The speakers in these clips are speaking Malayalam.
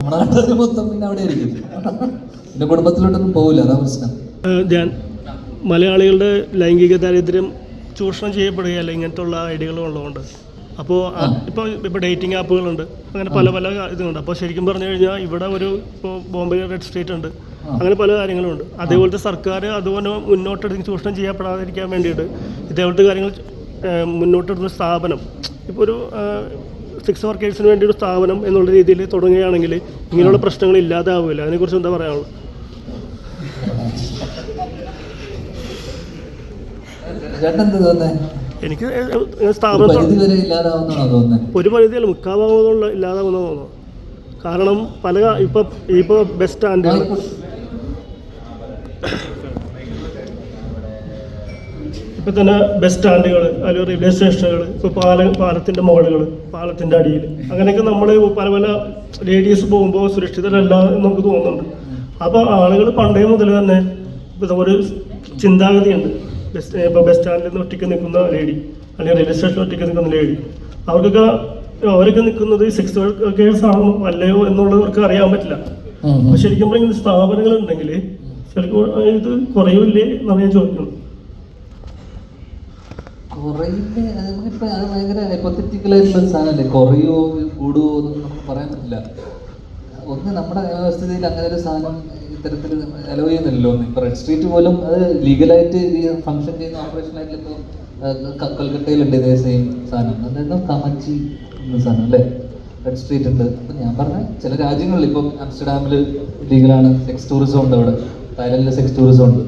നമ്മുടെ നാട്ടുകാർ മൊത്തം പിന്നെ അവിടെ ആയിരിക്കും. പിന്നെ കുടുംബത്തിലോട്ടൊന്നും പോകില്ല അതാ പ്രശ്നം. ഞാൻ മലയാളികളുടെ ലൈംഗിക ദാരിദ്ര്യം ചൂഷണം ചെയ്യപ്പെടുകയല്ല ഇങ്ങനത്തെ ഉള്ള ഐഡിയകളും ഉള്ളതുകൊണ്ട്. അപ്പോൾ ഇപ്പോൾ ഇപ്പോൾ ഡേറ്റിംഗ് ആപ്പുകളുണ്ട്. അങ്ങനെ പല പല ഇതുണ്ട്. അപ്പോൾ ശരിക്കും പറഞ്ഞു കഴിഞ്ഞാൽ ഇവിടെ ഒരു ഇപ്പോൾ ബോംബെ റെഡ് സ്റ്റേറ്റ് ഉണ്ട്. അങ്ങനെ പല കാര്യങ്ങളുണ്ട്. അതേപോലത്തെ സർക്കാർ അതുപോലെ മുന്നോട്ടെടുത്ത് ചൂഷണം ചെയ്യപ്പെടാതിരിക്കാൻ വേണ്ടിയിട്ട് ഇതേപോലത്തെ കാര്യങ്ങൾ മുന്നോട്ടെടുക്കുന്ന സ്ഥാപനം. ഇപ്പോൾ ഒരു സിക്സ് വർക്കേഴ്സിന് വേണ്ടി ഒരു സ്ഥാപനം എന്നുള്ള രീതിയിൽ തുടങ്ങുകയാണെങ്കിൽ ഇങ്ങനെയുള്ള പ്രശ്നങ്ങൾ ഇല്ലാതാവില്ല. അതിനെക്കുറിച്ച് എന്താ പറയാനുള്ളത്? എനിക്ക് ഏഹ് ഒരു പരിധിയല്ല മുക്കാഭാഗമുള്ള ഇല്ലാതാവുന്ന തോന്നുന്നു? കാരണം പല ഇപ്പം ഇപ്പോൾ ബെസ്റ്റ് സ്റ്റാൻഡുകൾ ഇപ്പം തന്നെ ബസ് സ്റ്റാൻഡുകൾ അല്ലെങ്കിൽ റെയിൽവേ സ്റ്റേഷനുകൾ ഇപ്പോൾ പാല പാലത്തിന്റെ മുകളിൽ പാലത്തിന്റെ അടിയിൽ അങ്ങനെയൊക്കെ നമ്മൾ പല പല ലേഡീസ് പോകുമ്പോൾ സുരക്ഷിതരല്ല എന്ന് നമുക്ക് തോന്നുന്നുണ്ട്. അപ്പോൾ ആളുകൾ പണ്ടേ മുതൽ തന്നെ ഇപ്പം ഒരു ചിന്താഗതിയുണ്ട്. ബസ് ഇപ്പോൾ ബസ് സ്റ്റാൻഡിൽ നിന്ന് ഒറ്റയ്ക്ക് നിൽക്കുന്ന ലേഡി അല്ലെങ്കിൽ റെയിൽവേ സ്റ്റേഷനിൽ ഒറ്റയ്ക്ക് നിൽക്കുന്ന ലേഡി അവർക്കൊക്കെ അവരൊക്കെ നിൽക്കുന്നത് സെക്സ് വർക്കേഴ്സ് ആണോ അല്ലയോ എന്നുള്ളവർക്ക് അറിയാൻ പറ്റില്ല. ശരിക്കും പറഞ്ഞാൽ സ്ഥാപനങ്ങൾ ഉണ്ടെങ്കിൽ ശരിക്കും ഇത് കുറയൂല്ലേ എന്നാണ് ഞാൻ ചോദിക്കുന്നത്. കുറയില്ലേ? അത് നമുക്കിപ്പോ അത് ഭയങ്കര ഒരു സാധനമല്ലേ? കുറയോ കൂടുവോ എന്നൊന്നും നമുക്ക് പറയാൻ പറ്റില്ല. ഒന്ന് നമ്മുടെ വ്യവസ്ഥിതിയിൽ അങ്ങനെ ഒരു സാധനം ഇത്തരത്തിൽ അലോ ചെയ്യുന്നില്ലല്ലോ. ഒന്ന് റെഡ് സ്ട്രീറ്റ് പോലും അത് ലീഗലായിട്ട് ഫംഗ്ഷൻ ചെയ്യുന്ന ഓപ്പറേഷൻ ആയിട്ട് ഇപ്പോൾ കൊൽക്കത്തയിലുണ്ട് ഇതേ സെയിം സാധനം. അതായത് കമച്ചി എന്ന സാധനം അല്ലേ? റെഡ് സ്ട്രീറ്റ് ഉണ്ട്. അപ്പം ഞാൻ പറഞ്ഞ ചില രാജ്യങ്ങളിൽ ഇപ്പം ആംസ്റ്റർഡാമിൽ ലീഗലാണ് സെക്സ് ടൂറിസം ഉണ്ട് അവിടെ. തായ്ലൻഡിൽ സെക്സ് ടൂറിസം ഉണ്ട്.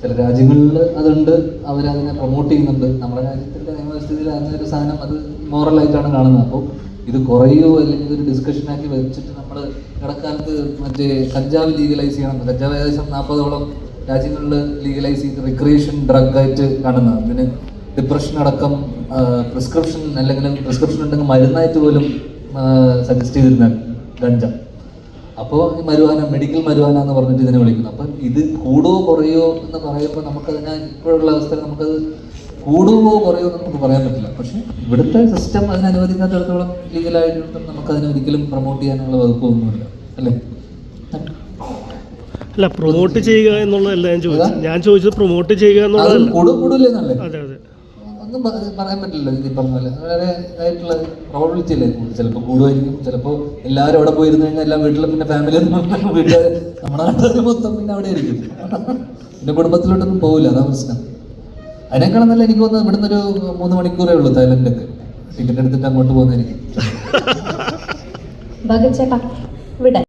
ചില രാജ്യങ്ങളിൽ അതുണ്ട്. അവരതിനെ പ്രൊമോട്ട് ചെയ്യുന്നുണ്ട്. നമ്മുടെ രാജ്യത്തിന്റെ നിയമവ്യവസ്ഥയിൽ അങ്ങനെ ഒരു സാധനം അത് മോറലായിട്ടാണ് കാണുന്നത്. അപ്പോൾ ഇത് കുറയോ അല്ലെങ്കിൽ ഇതൊരു ഡിസ്കഷനാക്കി വെച്ചിട്ട് നമ്മൾ ഇടക്കാലത്ത് മറ്റേ കഞ്ചാവ് ലീഗലൈസ് ചെയ്യണം. കഞ്ചാവ് ഏകദേശം നാൽപ്പതോളം രാജ്യങ്ങളിൽ ലീഗലൈസ് ചെയ്ത് റിക്രിയേഷൻ ഡ്രഗ് ആയിട്ട് കാണുന്നത് അതിന് ഡിപ്രഷൻ അടക്കം പ്രിസ്ക്രിപ്ഷൻ അല്ലെങ്കിൽ പ്രിസ്ക്രിപ്ഷൻ ഉണ്ടെങ്കിൽ മരുന്നായിട്ട് പോലും സജസ്റ്റ് ചെയ്തിരുന്ന ഗഞ്ച. അപ്പോൾ ഈ മരുവാന മെഡിക്കൽ മരുവാന എന്ന് പറഞ്ഞിട്ട് ഇതിനെ വിളിക്കുന്നു. അപ്പം ഇത് കൂടുവോ കുറയോ എന്ന് പറയുമ്പോൾ നമുക്കതിനെ ഇപ്പോഴുള്ള അവസ്ഥ നമുക്കത് കൂടുവോ കുറയോ എന്ന് നമുക്ക് പറയാൻ പറ്റില്ല. പക്ഷേ ഇവിടുത്തെ സിസ്റ്റം അതിനെ അനുവദിക്കാത്തിടത്തോളം ലീഗലായിട്ടും നമുക്കതിനെ ഒരിക്കലും പ്രൊമോട്ട് ചെയ്യാനുള്ള വകുപ്പൊന്നുമില്ല അല്ലേ? അല്ല പ്രൊമോട്ട് ചെയ്യുക എന്നുള്ളതല്ല ഞാൻ ചോദിച്ചത്. ഞാൻ ചോദിച്ചത് പ്രൊമോട്ട് ചെയ്യുക എന്നുള്ളതല്ല. അതെ അതെ. ഒന്നും പറയാൻ പറ്റില്ല ഇത് ഈ പറഞ്ഞ പോലെ വളരെ ആയിട്ടുള്ള പ്രോബിലിറ്റി അല്ലേ ചിലപ്പോൾ കൂടുമായിരിക്കും. ചിലപ്പോൾ എല്ലാവരും അവിടെ പോയിരുന്നു കഴിഞ്ഞാൽ എല്ലാ വീട്ടിലും പിന്നെ ഫാമിലി വീട്ടുകാർ നമ്മുടെ നാട്ടുകാർ മൊത്തം പിന്നെ അവിടെ ആയിരിക്കും പിന്നെ കുടുംബത്തിലോട്ടൊന്നും പോകില്ല അതാ പ്രശ്നം. അതിനേക്കാളും നല്ല എനിക്ക് തോന്നുന്നത് ഇവിടുന്ന് ഒരു മൂന്ന് മണിക്കൂറേ ഉള്ളൂ തായ്ലൻഡൊക്കെ. ടിക്കറ്റ് എടുത്തിട്ട് അങ്ങോട്ട് പോകുന്നതായിരിക്കും. വിടാൻ